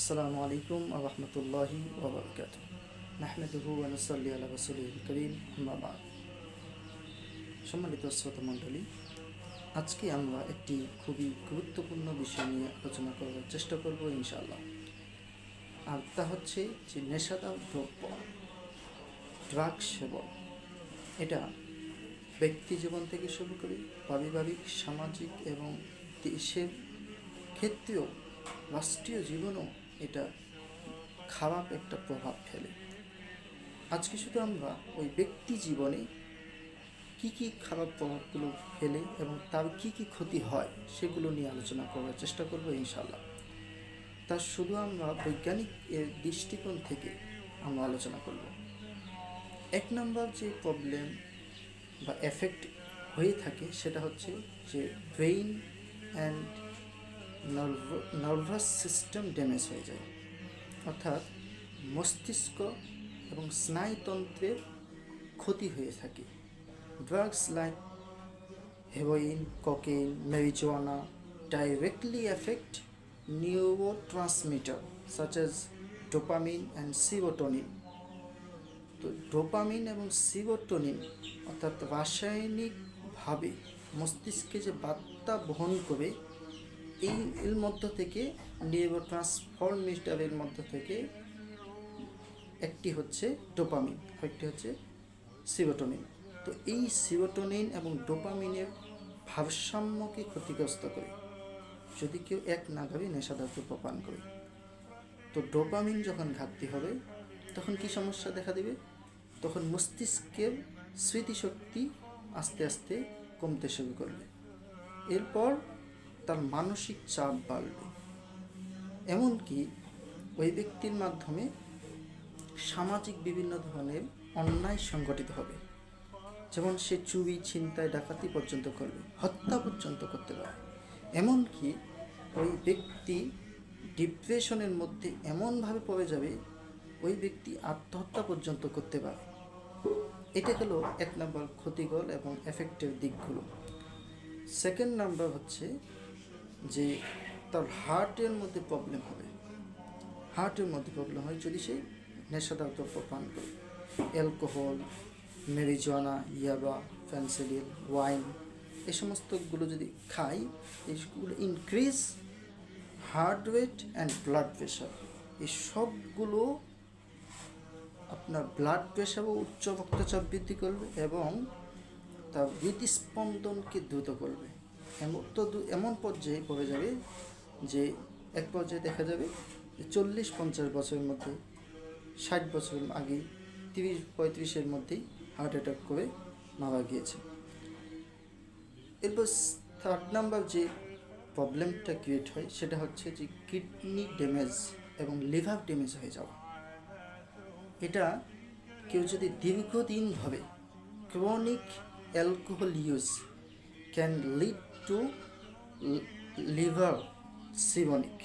আসসালামু আলাইকুম আরহামতুল্লাহি ওবরকাত নাহমেদুহু আনুসাল্লি আলা রসুলিল করিম আম্মাবাদ সম্মানিত শ্রোতা মণ্ডলী, আজকে আমরা একটি খুবই গুরুত্বপূর্ণ বিষয় নিয়ে আলোচনা করার চেষ্টা করব ইনশাআল্লাহ। আর তা হচ্ছে যে নেশাদার দ্রব্য ড্রাগ সেবন। এটা ব্যক্তি জীবন থেকে শুরু করে পারিবারিক, সামাজিক এবং দেশের ক্ষেত্রেও রাষ্ট্রীয় জীবনেও এটা খারাপ একটা প্রভাব ফেলে। আজকে শুধু আমরা ওই ব্যক্তি জীবনে কি কি খারাপ প্রভাবগুলো ফেলে এবং তার কি কি ক্ষতি হয় সেগুলো নিয়ে আলোচনা করার চেষ্টা করব ইনশাল্লাহ তার শুধু আমরা বৈজ্ঞানিক এর দৃষ্টিকোণ থেকে আমরা আলোচনা করব। এক নম্বর যে প্রবলেম বা এফেক্ট হয়ে থাকে সেটা হচ্ছে যে brain and nervous system damage হয়ে যায়। অর্থাৎ মস্তিষ্ক এবং স্নায়ুতন্ত্রের ক্ষতি হয়ে থাকে। Drugs like heroin cocaine marijuana directly affect neurotransmitter such as dopamine and serotonin তো ডোপামিন এবং সিরোটোনিন অর্থাৎ রাসায়নিকভাবে মস্তিষ্কে যে বার্তা বহন করে এই, এর মধ্য থেকে নিউরো ট্রান্সফরমেটারের মধ্য থেকে একটি হচ্ছে ডোপামিন আরেকটি হচ্ছে সিরোটোনিন তো এই সিরোটোনিন এবং ডোপামিনের ভারসাম্যকে ক্ষতিগ্রস্ত করে। যদি কেউ এক নাগারে নেশাদার দ্রব্য পান করে, তো ডোপামিন যখন ঘাটতি হবে, তখন কি সমস্যা দেখা দেবে? তখন মস্তিষ্কের স্মৃতিশক্তি আস্তে আস্তে কমতে শুরু করবে। এরপর তার মানসিক চাপ বাড়বে। এমনকি ওই ব্যক্তির মাধ্যমে সামাজিক বিভিন্ন ধরনের অন্যায় সংগঠিত হবে। যেমন সে চুরি, ছিনতাই, ডাকাতি পর্যন্ত করবে, হত্যা পর্যন্ত করতে পারে। এমনকি ওই ব্যক্তি ডিপ্রেশনের মধ্যে এমনভাবে পড়ে যাবে, ওই ব্যক্তি আত্মহত্যা পর্যন্ত করতে পারে। এটা হলো এক নম্বর ক্ষতিকর এবং এফেক্টের দিকগুলো। সেকেন্ড নাম্বার হচ্ছে যে তার হার্টের মধ্যে প্রবলেম হবে। হার্টের মধ্যে প্রবলেম হয় যদি সে নেশাদার দ্রব্য পান করে। অ্যালকোহল মেরিজোয়ানা ইয়াবা ফ্যান্সিডিল ওয়াইন এই সমস্তগুলো যদি খাই এইগুলো increase heart rate and blood pressure এই সবগুলো আপনার ব্লাড প্রেশারও উচ্চ রক্তচাপ বৃদ্ধি করবে এবং তার হৃদস্পন্দনকে দ্রুত করবে। এমন তো এমন পর্যায়ে পড়ে যাবে যে এক পর্যায়ে দেখা যাবে চল্লিশ পঞ্চাশ বছরের মধ্যে, ষাট বছরের আগে, তিরিশ পঁয়ত্রিশের মধ্যেই হার্ট অ্যাটাক করে মারা গিয়েছে। এরপর থার্ড নাম্বার যে প্রবলেমটা ক্রিয়েট হয়, সেটা হচ্ছে যে কিডনি ড্যামেজ এবং লিভার ড্যামেজ হয়ে যাওয়া। এটা কেউ যদি দীর্ঘদিন ধরে chronic alcohol use can lead to liver সিবনিক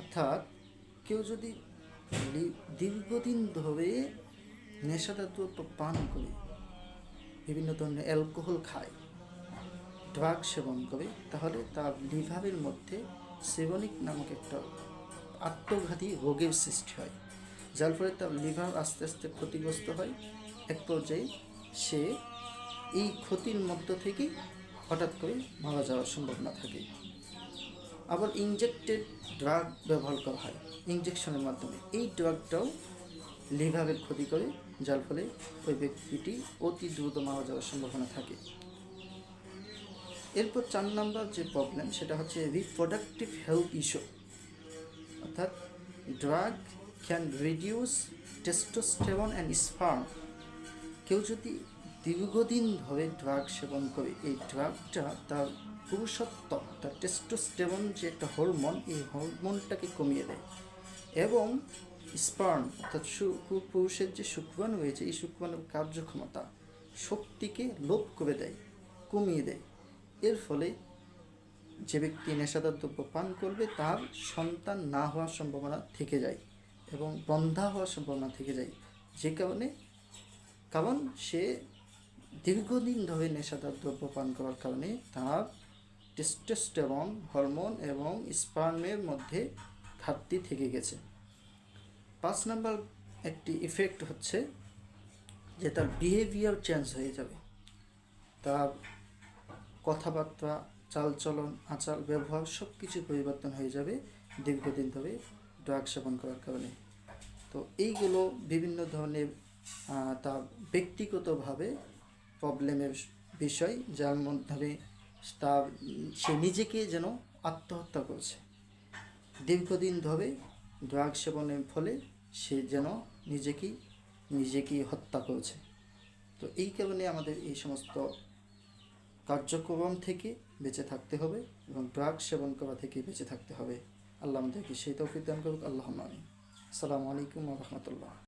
অর্থাৎ কেউ যদি দীর্ঘদিন ধরে নেশাজাতীয় পান করে, বিভিন্ন ধরনের অ্যালকোহল খায়, ড্রাগ সেবন করে, তাহলে তার লিভারের মধ্যে সেবনিক নামক একটা আত্মঘাতী রোগের সৃষ্টি হয়, যার ফলে তার লিভার আস্তে আস্তে ক্ষতিগ্রস্ত হয়। এক পর্যায়ে সে এই ক্ষতির মধ্য থেকেই হঠাৎ করে মারা যাওয়ার সম্ভাবনা থাকে। আবার ইনজেক্টেড ড্রাগ ব্যবহার করা হয় ইনজেকশনের মাধ্যমে। এই ড্রাগটাও লিভারের ক্ষতি করে, যার ফলে ওই ব্যক্তিটি অতি দ্রুত মারা যাওয়ার সম্ভাবনা থাকে। এরপর চার নাম্বার যে প্রবলেম সেটা হচ্ছে রিপ্রোডাক্টিভ হেলথ ইস্যু অর্থাৎ drug can reduce testosterone and sperm কেউ যদি দীর্ঘদিন ধরে ড্রাগ সেবন করে এই ড্রাগটা তার পুরুষত্ব তার টেস্টোস্টেরন যে একটা হরমোন এই হরমোনটাকে কমিয়ে দেয়। এবং স্পার্ন অর্থাৎ পুরুষের যে শুক্রাণু রয়েছে, এই শুক্রাণুর কার্যক্ষমতা শক্তিকে লোপ করে দেয়, কমিয়ে দেয়। এর ফলে যে ব্যক্তি নেশাদার দ্রব্য পান করবে, তার সন্তান না হওয়ার সম্ভাবনা থেকে যায় এবং বন্ধা হওয়ার সম্ভাবনা থেকে যায়। যে কারণে, কারণ সে দীর্ঘদিন ধরে নেশাদার দ্রব্য পান করার কারণে তার টেস্টোস্টেরন হরমোন এবং স্পার্মের মধ্যে ঘাটতি থেকে গেছে। পাঁচ নাম্বার একটি ইফেক্ট হচ্ছে যে তার বিহেভিয়ার চেঞ্জ হয়ে যাবে। তার কথাবার্তা, চালচলন, আচার, ব্যবহার সব কিছু পরিবর্তন হয়ে যাবে দীর্ঘদিন ধরে ড্রাগ সেবন করার কারণে। তো এইগুলো বিভিন্ন ধরনের তার ব্যক্তিগতভাবে প্রবলেমের বিষয়, যার মধ্যে তার সে নিজেকে যেন আত্মহত্যা করছে। দীর্ঘদিন ধরে ড্রাগ সেবনের ফলে সে যেন নিজেকেই নিজেকেই হত্যা করছে। তো এই কারণে আমাদের এই সমস্ত কার্যক্রম থেকে বেঁচে থাকতে হবে এবং ড্রাগ সেবন করা থেকে বেঁচে থাকতে হবে। আল্লাহ আমাদেরকে সেই তৌফিক দান করুক। আল্লাহ আমি আসসালামু আলাইকুম রহমতুল্লাহ।